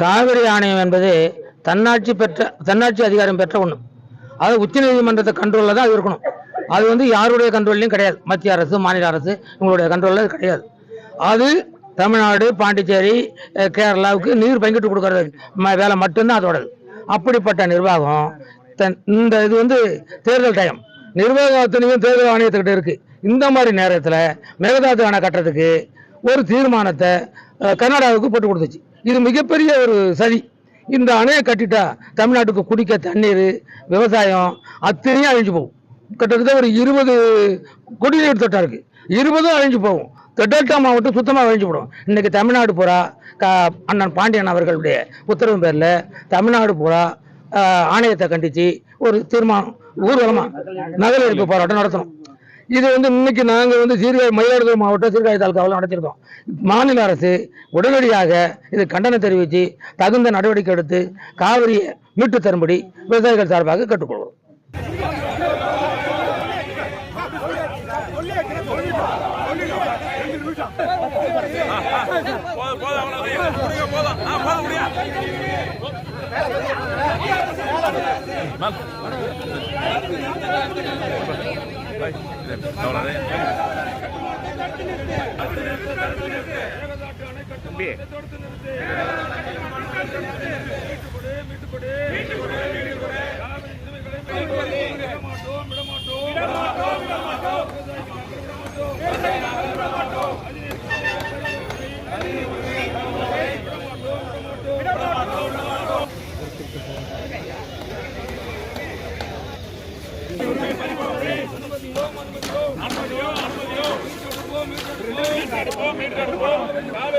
காவிரி ஆணையம் என்பது தன்னாட்சி பெற்ற தன்னாட்சி அதிகாரம் பெற்ற ஒன்று அது உச்சநீதிமன்றத்தை கண்ட்ரோலில் தான் அது இருக்கணும். அது வந்து யாருடைய கண்ட்ரோல்லையும் கிடையாது. மத்திய அரசு மாநில அரசு இவங்களுடைய கண்ட்ரோலில் கிடையாது. அது தமிழ்நாடு பாண்டிச்சேரி கேரளாவுக்கு நீர் பங்கிட்டு கொடுக்கறது வேலை மட்டும்தான் அதோடது. அப்படிப்பட்ட நிர்வாகம் தன் இந்த இது வந்து தேர்தல் டைம் நிர்வாகத்துலையும் தேர்தல் ஆணையத்துக்கிட்ட இருக்கு. இந்த மாதிரி நேரத்தில் மேகதாது அணை கட்டுறதுக்கு ஒரு தீர்மானத்தை கர்நாடகாவுக்கு போட்டு கொடுத்துச்சு. இது மிகப்பெரிய ஒரு சதி. இந்த அணையை கட்டிட்டா தமிழ்நாட்டுக்கு குடிக்க தண்ணீர் விவசாயம் அத்தனையும் அழிஞ்சு போகும். கிட்டத்தட்ட ஒரு இருபது குடிநீர் தொட்டா இருக்கு. இருபதும் அழிஞ்சு போகும். டெல்டா மாவட்டம் சுத்தமாக அழிஞ்சு போடும். இன்னைக்கு தமிழ்நாடு பூரா கா அண்ணன் பாண்டியன் அவர்களுடைய உத்தரவு பேரில் தமிழ்நாடு பூரா ஆணையத்தை கண்டித்து ஒரு தீர்மானம் ஊர்வலமாக நகல் எடுப்பு போராட்டம் நடத்தணும். இது வந்து இன்னைக்கு நாங்கள் வந்து சீர்காழி மயிலாடுதுறை மாவட்டம் சீர்காழி தாலுக்காவில் நடத்திருக்கோம். மாநில அரசு உடனடியாக இது கண்டனம் தெரிவித்து தகுந்த நடவடிக்கை எடுத்து காவிரியை மீட்டு தரும்படி விவசாயிகள் சார்பாக கேட்டுக்கொள்கிறோம். போதும் விடமாட்டோம்